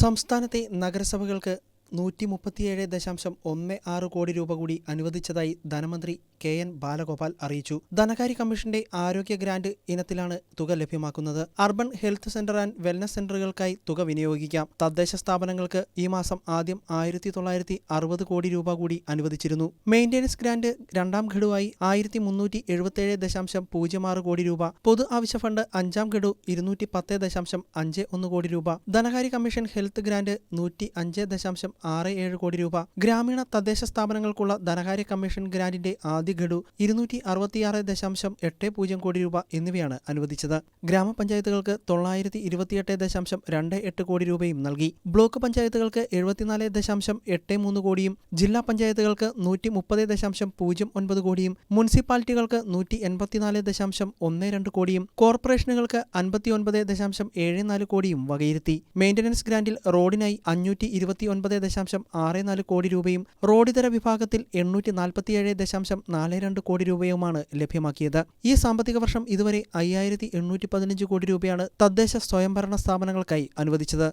സംസ്ഥാനത്തെ നഗരസഭകൾക്ക് നൂറ്റി മുപ്പത്തിയേഴ് ദശാംശം ഒന്ന് ആറ് കോടി രൂപ കൂടി അനുവദിച്ചതായി ധനമന്ത്രി കെ എൻ ബാലഗോപാൽ അറിയിച്ചു. ധനകാര്യ കമ്മീഷന്റെ ആരോഗ്യ ഗ്രാന്റ് ഇനത്തിലാണ് തുക ലഭ്യമാക്കുന്നത്. Urban health centre and wellness സെന്ററുകൾക്കായി തുക വിനിയോഗിക്കാം. തദ്ദേശ സ്ഥാപനങ്ങൾക്ക് ഈ മാസം ആദ്യം ആയിരത്തി തൊള്ളായിരത്തി അറുപത് കോടി രൂപ കൂടി അനുവദിച്ചിരുന്നു. മെയിന്റനൻസ് ഗ്രാന്റ് രണ്ടാം ഘടുവായി ആയിരത്തി മുന്നൂറ്റി എഴുപത്തേഴ് ദശാംശം പൂജ്യം ആറ് കോടി രൂപ. പൊതു ആവശ്യ ഫണ്ട് അഞ്ചാം ഘടു ഇരുന്നൂറ്റി പത്ത് ദശാംശം അഞ്ച് ഒന്ന് കോടി രൂപ. ധനകാര്യ കമ്മീഷൻ ഹെൽത്ത് ഗ്രാന്റ് നൂറ്റി അഞ്ച് ദശാംശം ആറ് ഏഴ് കോടി രൂപ. ഗ്രാമീണ തദ്ദേശ സ്ഥാപനങ്ങൾക്കുള്ള ധനകാര്യ കമ്മീഷൻ ഗ്രാന്റിന്റെ ആദ്യ ഗഡു ഇരുന്നൂറ്റി അറുപത്തിയാറ് ദശാംശം എട്ട് പൂജ്യം കോടി രൂപ എന്നിവയാണ് അനുവദിച്ചത്. ഗ്രാമപഞ്ചായത്തുകൾക്ക് തൊള്ളായിരത്തി ഇരുപത്തിയെട്ട് ദശാംശം രണ്ട് എട്ട് കോടി രൂപയും നൽകി. ബ്ലോക്ക് പഞ്ചായത്തുകൾക്ക് എഴുപത്തിനാല് ദശാംശം എട്ട് മൂന്ന് കോടിയും ജില്ലാ പഞ്ചായത്തുകൾക്ക് നൂറ്റി മുപ്പത് ദശാംശം പൂജ്യം ഒൻപത് കോടിയും മുനിസിപ്പാലിറ്റികൾക്ക് നൂറ്റി എൺപത്തിനാല് ദശാംശം ഒന്ന് രണ്ട് കോടിയും കോർപ്പറേഷനുകൾക്ക് അൻപത്തിയൊൻപത് ദശാംശം ഏഴ് നാല് കോടിയും വകയിരുത്തി. മെയിന്റനൻസ് ഗ്രാന്റിൽ റോഡിനായി അഞ്ഞൂറ്റി ഇരുപത്തിയൊൻപത് ദശാംശം ആറ് നാല് കോടി രൂപയും റോഡിതര വിഭാഗത്തിൽ എണ്ണൂറ്റി നാൽപ്പത്തിയേഴ് ദശാംശം നാല് രണ്ട് കോടി രൂപയുമാണ് ലഭ്യമാക്കിയത്. ഈ സാമ്പത്തിക വർഷം ഇതുവരെ അയ്യായിരത്തി എണ്ണൂറ്റി പതിനഞ്ച് കോടി രൂപയാണ് തദ്ദേശ സ്വയംഭരണ സ്ഥാപനങ്ങൾക്കായി അനുവദിച്ചത്.